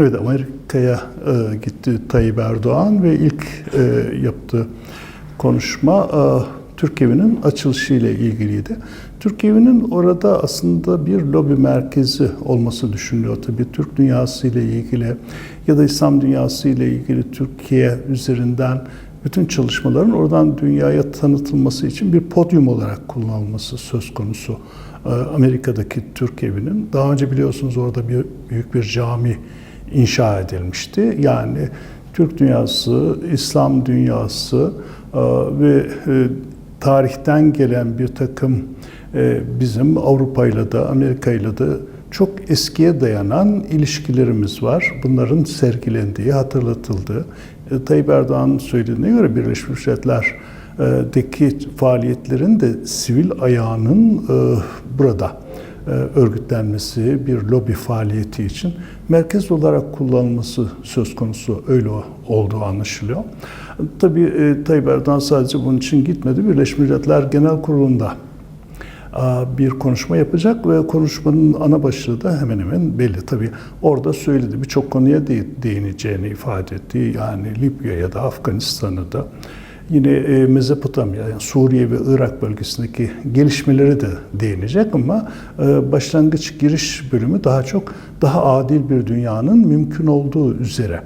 Evet Amerika'ya e, gitti Tayyip Erdoğan ve ilk e, yaptığı konuşma e, Türk Evi'nin açılışı ile ilgiliydi. Türk Evi'nin orada aslında bir lobi merkezi olması düşünülüyor. Tabii Türk dünyası ile ilgili ya da İslam dünyası ile ilgili Türkiye üzerinden bütün çalışmaların oradan dünyaya tanıtılması için bir podyum olarak kullanılması söz konusu. E, Amerika'daki Türk Evi'nin daha önce biliyorsunuz orada bir büyük bir cami inşa edilmişti. Yani Türk dünyası, İslam dünyası e, ve e, tarihten gelen bir takım e, bizim Avrupa ile de Amerika ile de çok eskiye dayanan ilişkilerimiz var. Bunların sergilendiği, hatırlatıldığı. Tayyip Erdoğan'ın söylediğine göre Birleşmiş Milletler'deki faaliyetlerin de sivil ayağının burada örgütlenmesi, bir lobi faaliyeti için merkez olarak kullanılması söz konusu öyle olduğu anlaşılıyor. Tabii Tayyip Erdoğan sadece bunun için gitmedi. Birleşmiş Milletler Genel Kurulu'nda bir konuşma yapacak ve konuşmanın ana başlığı da hemen hemen belli. Tabii orada söyledi birçok konuya değineceğini ifade etti. Yani Libya ya da Afganistan'ı da yine Mezopotamya, yani Suriye ve Irak bölgesindeki gelişmeleri de değinecek ama başlangıç giriş bölümü daha çok daha adil bir dünyanın mümkün olduğu üzere.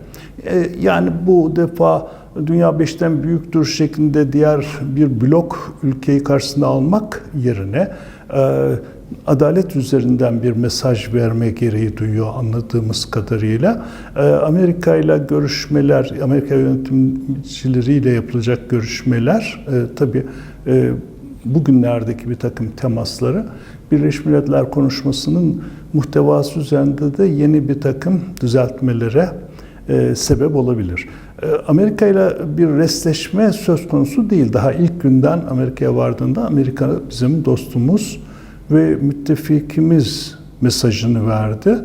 Yani bu defa dünya beşten büyüktür şeklinde diğer bir blok ülkeyi karşısına almak yerine adalet üzerinden bir mesaj verme gereği duyuyor anladığımız kadarıyla. Amerika ile görüşmeler, Amerika yönetimcileriyle yapılacak görüşmeler tabii bugünlerdeki bir takım temasları Birleşmiş Milletler konuşmasının muhtevası üzerinde de yeni bir takım düzeltmelere sebep olabilir. Amerika ile bir restleşme söz konusu değil. Daha ilk günden Amerika'ya vardığında Amerika bizim dostumuz ve müttefikimiz mesajını verdi.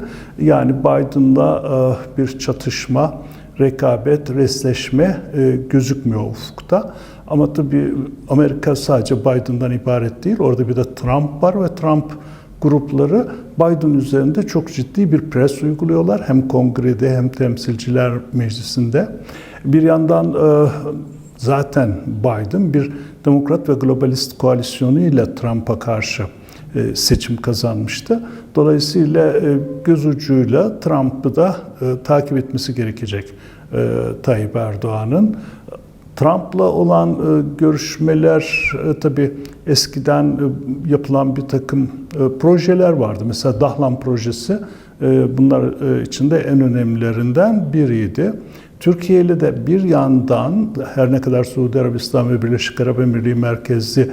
Yani Biden'la bir çatışma, rekabet, restleşme gözükmüyor ufukta. Ama tabii Amerika sadece Biden'dan ibaret değil. Orada bir de Trump var ve Trump grupları Biden üzerinde çok ciddi bir pres uyguluyorlar. Hem kongrede hem temsilciler meclisinde. Bir yandan zaten Biden bir demokrat ve globalist koalisyonu ile Trump'a karşı seçim kazanmıştı. Dolayısıyla göz ucuyla Trump'ı da takip etmesi gerekecek Tayyip Erdoğan'ın. Trump'la olan görüşmeler tabii eskiden yapılan bir takım projeler vardı. Mesela Dahlan projesi bunlar içinde en önemlilerinden biriydi. Türkiye ile de bir yandan her ne kadar Suudi Arabistan ve Birleşik Arap Emirliği merkezli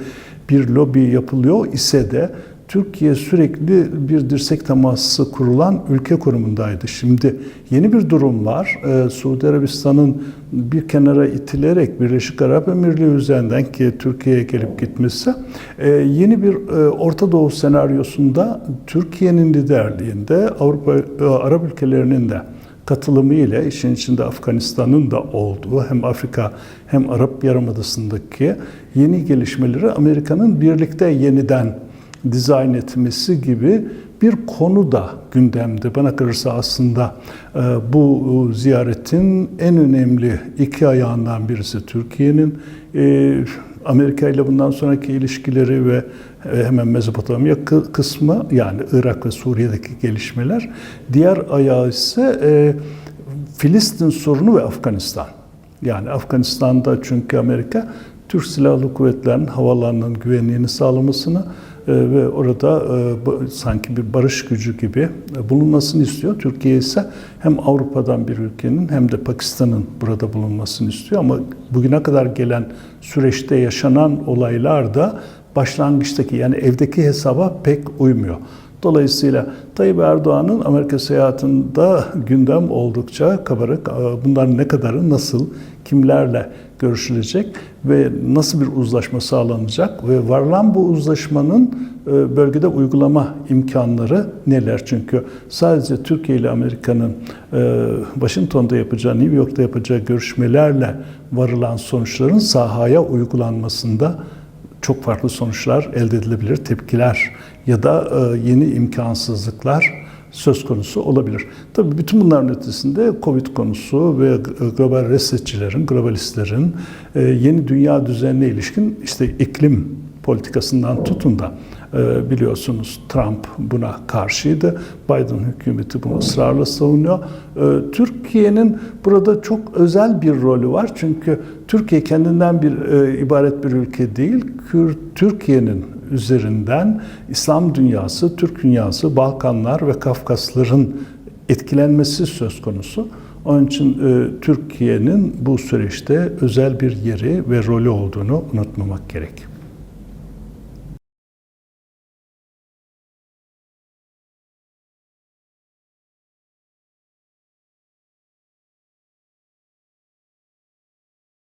bir lobi yapılıyor ise de Türkiye sürekli bir dirsek teması kurulan ülke konumundaydı. Şimdi yeni bir durum var. Ee, Suudi Arabistan'ın bir kenara itilerek Birleşik Arap Emirliği üzerinden ki Türkiye'ye gelip gitmesi e, yeni bir e, Orta Doğu senaryosunda Türkiye'nin liderliğinde Avrupa e, Arap ülkelerinin de katılımı ile işin içinde Afganistan'ın da olduğu hem Afrika hem Arap Yarımadası'ndaki yeni gelişmeleri Amerika'nın birlikte yeniden dizayn etmesi gibi bir konu da gündemde. Bana kalırsa aslında bu ziyaretin en önemli iki ayağından birisi Türkiye'nin Amerika ile bundan sonraki ilişkileri ve hemen Mezopotamya kısmı yani Irak ve Suriye'deki gelişmeler. Diğer ayağı ise Filistin sorunu ve Afganistan. Yani Afganistan'da çünkü Amerika Türk Silahlı Kuvvetleri'nin havalarının güvenliğini sağlamasını ve orada sanki bir barış gücü gibi bulunmasını istiyor. Türkiye ise hem Avrupa'dan bir ülkenin hem de Pakistan'ın burada bulunmasını istiyor ama bugüne kadar gelen süreçte yaşanan olaylar da başlangıçtaki yani evdeki hesaba pek uymuyor. Dolayısıyla Tayyip Erdoğan'ın Amerika seyahatinde gündem oldukça kabarık. Bunların ne kadarı nasıl, kimlerle görüşülecek ve nasıl bir uzlaşma sağlanacak ve varılan bu uzlaşmanın bölgede uygulama imkanları neler? Çünkü sadece Türkiye ile Amerika'nın Washington'da yapacağı, New York'ta yapacağı görüşmelerle varılan sonuçların sahaya uygulanmasında çok farklı sonuçlar elde edilebilir, tepkiler ya da yeni imkansızlıklar söz konusu olabilir. Tabii bütün bunların ötesinde Covid konusu ve global resetçilerin, globalistlerin e, yeni dünya düzenine ilişkin işte iklim politikasından tutun da e, biliyorsunuz Trump buna karşıydı. Biden hükümeti bunu ısrarla savunuyor. E, Türkiye'nin burada çok özel bir rolü var. Çünkü Türkiye kendinden bir e, ibaret bir ülke değil. Türkiye'nin üzerinden İslam dünyası, Türk dünyası, Balkanlar ve Kafkasların etkilenmesi söz konusu. Onun için e, Türkiye'nin bu süreçte özel bir yeri ve rolü olduğunu unutmamak gerek.